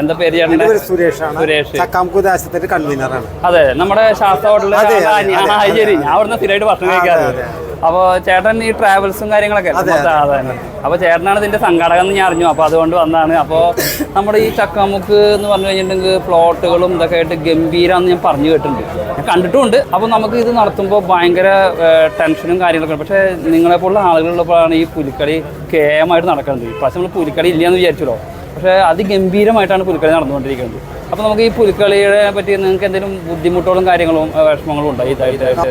എന്താ പേര് സുരേഷ്. കൺവീനറാണ് അതെ നമ്മുടെ ശാസ്ത്ര ഹോട്ടലിൽ. ശരി. ഞാൻ അവിടുന്ന് സ്ഥിരമായിട്ട് ഭക്ഷണം കഴിക്കാറ് കഴിക്കാറുണ്ട്. അപ്പോൾ ചേട്ടൻ ഈ ട്രാവൽസും കാര്യങ്ങളൊക്കെ അപ്പൊ ചേട്ടനാണ് ഇതിന്റെ സംഘാടകം എന്ന് ഞാൻ അറിഞ്ഞു. അപ്പൊ അതുകൊണ്ട് വന്നാണ്. അപ്പൊ നമ്മുടെ ഈ ചക്കാമുക്ക് എന്ന് പറഞ്ഞു കഴിഞ്ഞിട്ടുണ്ടെങ്കിൽ പ്ലോട്ടുകളും ഇതൊക്കെ ആയിട്ട് ഗംഭീരാന്ന് ഞാൻ പറഞ്ഞു കേട്ടിട്ടുണ്ട്. ഞാൻ കണ്ടിട്ടുമുണ്ട്. അപ്പൊ നമുക്ക് ഇത് നടത്തുമ്പോൾ ഭയങ്കര ടെൻഷനും കാര്യങ്ങളൊക്കെ പക്ഷെ നിങ്ങളെ നിങ്ങളെപ്പോലുള്ള ആളുകളുള്ളപ്പോഴാണ് ഈ പുലിക്കളി കേമായിട്ട് നടക്കുന്നത്. പക്ഷെ നമ്മൾ പുലിക്കളി ഇല്ലയെന്ന് വിചാരിച്ചല്ലോ. പക്ഷേ അതിഗംഭീരമായിട്ടാണ് പുലിക്കളി നടന്നുകൊണ്ടിരിക്കുന്നത്. അപ്പോൾ നമുക്ക് ഈ പുലിക്കളിയെ പറ്റി നിങ്ങൾക്ക് എന്തെങ്കിലും ബുദ്ധിമുട്ടുകളും കാര്യങ്ങളും വിഷമങ്ങളും ഉണ്ടോ? ഈ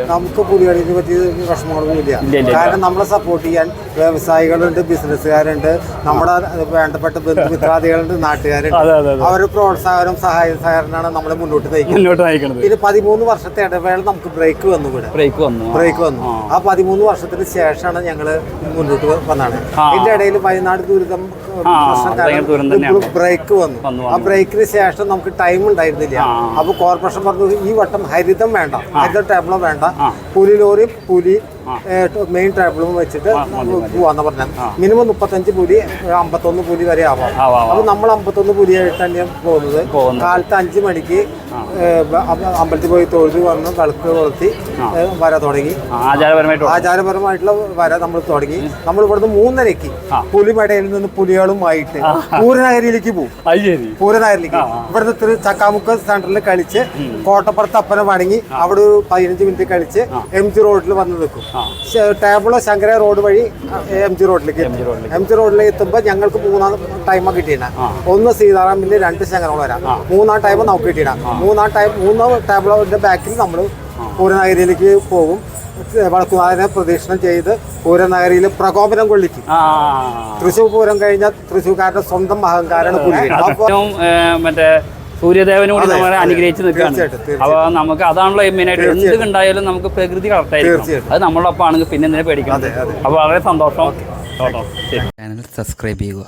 നമുക്ക് പുലികളിനെ പറ്റി വിഷമങ്ങളൊന്നും ഇല്ല. കാരണം നമ്മളെ സപ്പോർട്ട് ചെയ്യാൻ വ്യവസായികളുണ്ട് ബിസിനസ്സുകാരുണ്ട് നമ്മുടെ വേണ്ടപ്പെട്ട ബന്ധുമിത്രാദികളുണ്ട് നാട്ടുകാരുണ്ട്. അവരുടെ പ്രോത്സാഹനം സഹായ സഹകരണമാണ് നമ്മളെ മുന്നോട്ട് നയിക്കുന്നത്. ഇത് പതിമൂന്ന് വർഷത്തെ ഇടവേള നമുക്ക് ബ്രേക്ക് വന്നു ഇവിടെ. ബ്രേക്ക് വന്നു. ബ്രേക്ക് വന്നു. ആ. പതിമൂന്ന് വർഷത്തിന് ശേഷമാണ് ഞങ്ങൾ മുന്നോട്ട് വന്നാണ് ഇതിന്റെ ഇടയിൽ വയനാട് ദുരിതം പ്രശ്നം. ബ്രേക്ക് വന്നു, ആ ബ്രേക്കിന് ശേഷം നമുക്ക് ടൈം ഉണ്ടായിരുന്നില്ല. അപ്പോൾ അപ്പൊ കോർപ്പറേഷൻ പറഞ്ഞു ഈ വട്ടം ഹരിതം വേണ്ട ഹരിത ടേബിളോ വേണ്ട. പുലി ലോറിയും പുലി മെയിൻ ട്രാവലും വെച്ചിട്ട് പോവാന്ന് പറഞ്ഞത് മിനിമം മുപ്പത്തഞ്ച് പുലി അമ്പത്തൊന്ന് പുലി വരെ ആവാം. അപ്പൊ നമ്മൾ അമ്പത്തൊന്ന് പുലിയായിട്ട് തന്നെയാണ് പോകുന്നത്. കാലത്ത് അഞ്ച് മണിക്ക് അമ്പലത്തിൽ പോയി തൊഴുത് വന്ന് വിളക്ക് കൊളുത്തി വര തുടങ്ങി. ആചാരപരമായിട്ടുള്ള വര നമ്മൾ തുടങ്ങി. നമ്മൾ ഇവിടുന്ന് മൂന്നരയ്ക്ക്. പുലിമടയിൽ നിന്ന് പുലികളുമായിട്ട് പൂരനഗരിയിലേക്ക് പോകും പൂരനഗരിലേക്ക് ഇവിടുന്ന് ചക്കാമുക്ക് സെന്ററിൽ കളിച്ച് കോട്ടപ്പുറത്ത് അപ്പനെ വണങ്ങി അവിടെ ഒരു പതിനഞ്ച് മിനിറ്റ് കളിച്ച് എം ജി റോഡിൽ വന്ന് നിൽക്കും. ടേബിളോ ശങ്കര റോഡ് വഴി എം ജി റോഡിലേക്ക് എം ജി റോഡിലേക്ക്. എത്തുമ്പോ എത്തുമ്പോൾ ഞങ്ങൾക്ക് മൂന്നാം ടൈമാണ് കിട്ടിയത് ഒന്ന് സീതാറാമിൽ രണ്ട് ശങ്കരോട് വരാം. മൂന്നാം ടൈം നമുക്ക് കിട്ടിയിട മൂന്നാം ടൈം മൂന്നാം ടേബിളിന്റെ ബാക്കിൽ നമ്മൾ പൂരനഗരിയിലേക്ക് പോകും. വടക്കുനാഥനെ പ്രദക്ഷിണം ചെയ്ത് പൂരനഗരിയിൽ പ്രകോപനം കൊള്ളിക്കും. തൃശ്ശൂർ പൂരം കഴിഞ്ഞാൽ തൃശ്ശൂർക്കാരുടെ സ്വന്തം അഹങ്കാരമാണ് മറ്റേ സൂര്യദേവനും കൂടി അതെ, നമ്മളെ. അനുഗ്രഹിച്ച് നിൽക്കുകയാണ് തീർച്ചയായിട്ടും, തീർച്ചയായിട്ടും. അപ്പൊ നമുക്ക് അതാണല്ലോ മെയിനായിട്ട് എന്ത്. കണ്ടായാലും നമുക്ക് പ്രകൃതി കറക്റ്റായിരിക്കും അത് നമ്മളൊപ്പം ആണെങ്കിൽ പിന്നെ എന്തിനെ പേടിക്കണം അതെ, അതെ. അപ്പൊ വളരെ സന്തോഷം ചാനൽ സബ്സ്ക്രൈബ് ചെയ്യുക